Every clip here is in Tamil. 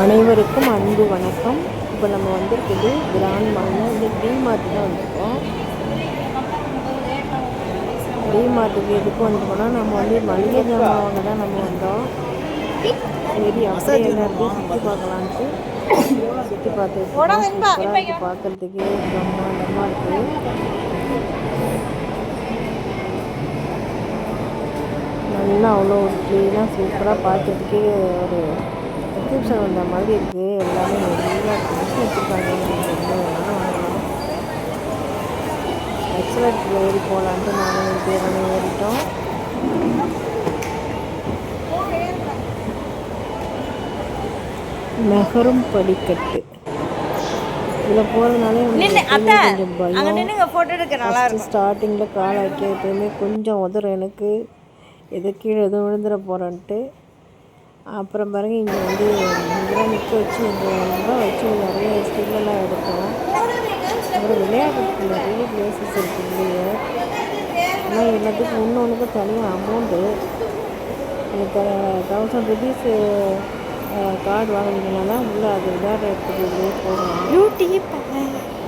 அனைவருக்கும் அன்பு வணக்கம். இப்போ நம்ம வந்திருக்குது கிராண்ட் மாலில் வந்து டி மார்ட் தான் வந்திருக்கோம். டி மார்ட்டுக்கு எதுக்கு வந்திருக்கோம்னா நம்ம வந்து மளிகை ஜாமான் வாங்க தான் நம்ம வந்தோம். சரி அப்படியே எல்லாத்தையும் சுற்றி பார்க்கலான்ட்டு. சுற்றி பார்த்து பார்க்கறதுக்கு. பிரம்மாண்டமாக இருக்குது நல்லா அவ்வளோ க்ளீனாக சூப்பராக பார்க்கறதுக்கே ஒரு எக்ஸிபிஷன் வந்த மாதிரி இருக்குது எல்லாமே நிறையா வச்சுருக்காங்க. வாங்கலாம் எக்ஸலத்தில் ஏறி போகலான்ட்டு நானும் பேரனும் ஏறிட்டோம். நகரும் படிக்கட்டு. இதில் போகிறதுனாலே கொஞ்சம் பயம். ஸ்டார்டிங்கில் கால் வைக்க எப்பயுமே கொஞ்சம் உதறும் எனக்கு. எது கீழே எதுவும் விழுந்துட போகிறேன்ட்டு அப்புறம் பாருங்க இங்கே வந்து இங்கெல்லாம் நிற்க வச்சு இங்கே ரொம்ப வச்சு நிறைய ஸ்டில்லெல்லாம் எடுத்தோம். அப்புறம் விளையாடுறதுக்கு நிறைய பிளேசஸ் இருக்குது இல்லையே ஆனால் எல்லாத்துக்கும் ஒன்று ஒன்றுக்கும் தனியாக அமௌண்ட்டு நீங்கள் தௌசண்ட் ருபீஸ் கார்டு வாங்கினீங்கன்னா தான் உள்ளே அது விளையாடுறதுக்கு உள்ளே பியூட்டி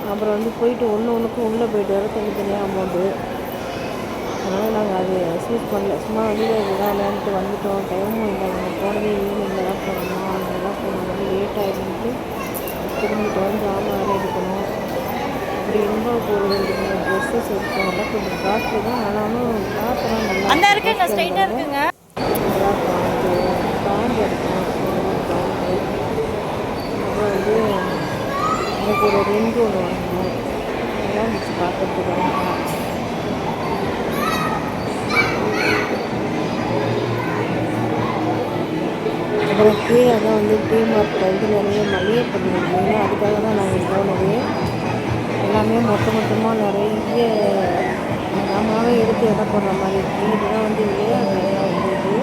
அப்புறம் வந்து போயிட்டு ஒன்று ஒன்றுக்கும் உள்ளே போயிட்டு வர தனித்தனியாக அமௌண்ட்டு அது யூஸ் பண்ணல சும்மா வெளியில் விளையாண்டுட்டு வந்துட்டோம் டைமும் இல்லை நாங்கள் போனதே ஈவினிங்கில் தான் போகணும் அங்கெல்லாம் போனோம் லேட் ஆகிடுன்ட்டு திரும்பிட்டோம் ஜாமான் வேறு எடுக்கணும் அப்படி ரொம்ப ஒரு ரெண்டு மூணு ட்ரெஸ்ஸஸ் எடுத்தோம் எல்லாம் கொஞ்சம் காஸ்ட்லி தான் ஆனாலும் கிளாத்லாம் நல்லா நல்லா பேண்ட்டு பேண்ட் எடுத்தோம் பேண்ட்டு அப்புறம் வந்து எனக்கு ஒரு ரிங்கு ஒன்று வாங்கினேன் நல்லா இருந்துச்சு பார்க்கறதுக்கு அப்புறம் கீழே தான் வந்து டீ மார்ட்டில் வந்து நிறைய மளிகை பொருள் இருந்ததுன்னா அதுக்காக தான் நாங்கள் போனது. எல்லாமே மொத்த மொத்தமாக நிறைய நாமளாவே எடுத்து எடை போடுற மாதிரி இருக்குது இதெல்லாம் வந்து விளையாடுற இடம் வந்து இது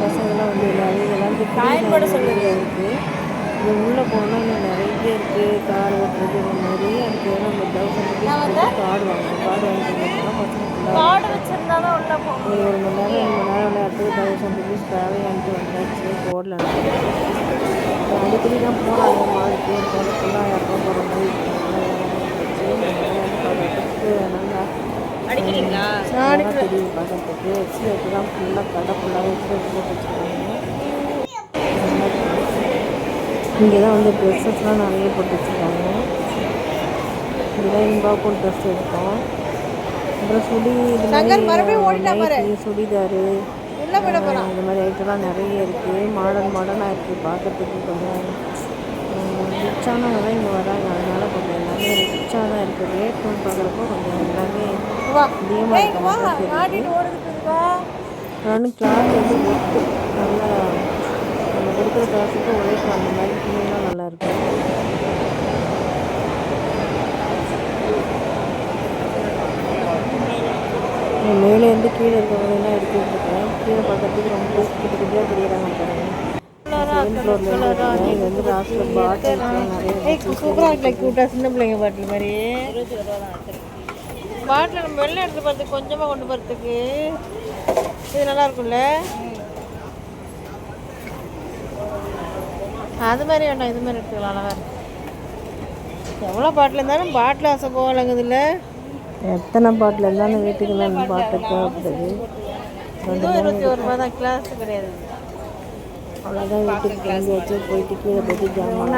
பசங்கள்லாம் வந்து எல்லாரும் இதெல்லாம். இருக்குது இது உள்ளே போனால் இன்னும் நிறைய இருக்குது கார் ஓட்டுறது இந்த நிறைய இருக்குது நம்ம தௌசண்ட் ருபீஸ் கார்டு வாங்கணும். கார்டு வாங்கிட்டு பசங்க ஒரு மணி நேரம் ரெண்டு ருபீஸ் தேவையான்ட்டு வந்தாச்சு போடல. அடிக்கடி தான் போனாங்க மாலுக்கு போன ஃபுல்லாக ஆயிரம் போகிற மாதிரி தெரியும் பார்க்கறதுக்கு எக்ஸ்ரேட்டு தான் ஃபுல்லாக கடை ஃபுல்லாக எக்ஸ்ரேட் போட்டு வச்சுருக்காங்க. இங்கே தான் வந்து ட்ரெஸ்ஸஸ்லாம் நிறைய போட்டு வச்சுருக்காங்க. இதுதான் இன்பாக்கும் ட்ரெஸ் எடுத்தோம். அப்புறம் சுடி இது நைட்டி சுடிதாரு அஹ் இந்த மாதிரி ஐட்டம்லாம் நிறைய இருக்குது மாடர்ன் மாடர்னாக இருக்குது பார்க்கறதுக்கு கொஞ்சம் ரிச்சானவங்க தான் இங்கே வராங்க. அதனால் கொஞ்சம் எல்லாமே ரிச்சாக தான் இருக்குது ரேட்னு பார்க்குறப்போ கொஞ்சம் எல்லாமே அதிகமாக இருக்க மாதிரி தெரியுது. நானும் கிளாத் வந்து ஒட்டு நல்லா நம்ம கொடுக்குற காசுக்கு உழைக்கும் அந்த மாதிரி துணியெல்லாம் நல்லா இருந்து கீழே இருக்கிறவங்களெல்லாம் எடுத்துட்டு இருக்கேன். கீழே பார்க்கறதுக்கு ரொம்ப குட்டி குட்டியாக தெரியுறாங்க இது வந்து நிறைய சூப்பராக இருக்குல்ல சின்ன பிள்ளைங்க பாட்டில் மாதிரி. பாட்டில் நம்ம வெளில எடுத்து போகிறதுக்கு கொஞ்சமாக கொண்டு போகிறதுக்கு இது நல்லா இருக்கும்ல? அது மாதிரி வேண்டாம் இது மாதிரி எடுத்துக்கலாம் அழகா இருக்கு. எவ்வளோ பாட்டில் இருந்தாலும் பாட்டில் ஆசை போகலங்குதுல்ல எத்தனை பாட்டில் இருந்தாலும் வீட்டுக்கு நான் பாட்டில் தேவைப்படுது இருபத்தி ஒரு ரூபா தான் கிளாஸ் கிடையாது. அவ்வளோதான் வீட்டுக்கு கிளம்பி வச்சு போயிட்டு கீழே போயிட்டு ஜாமான்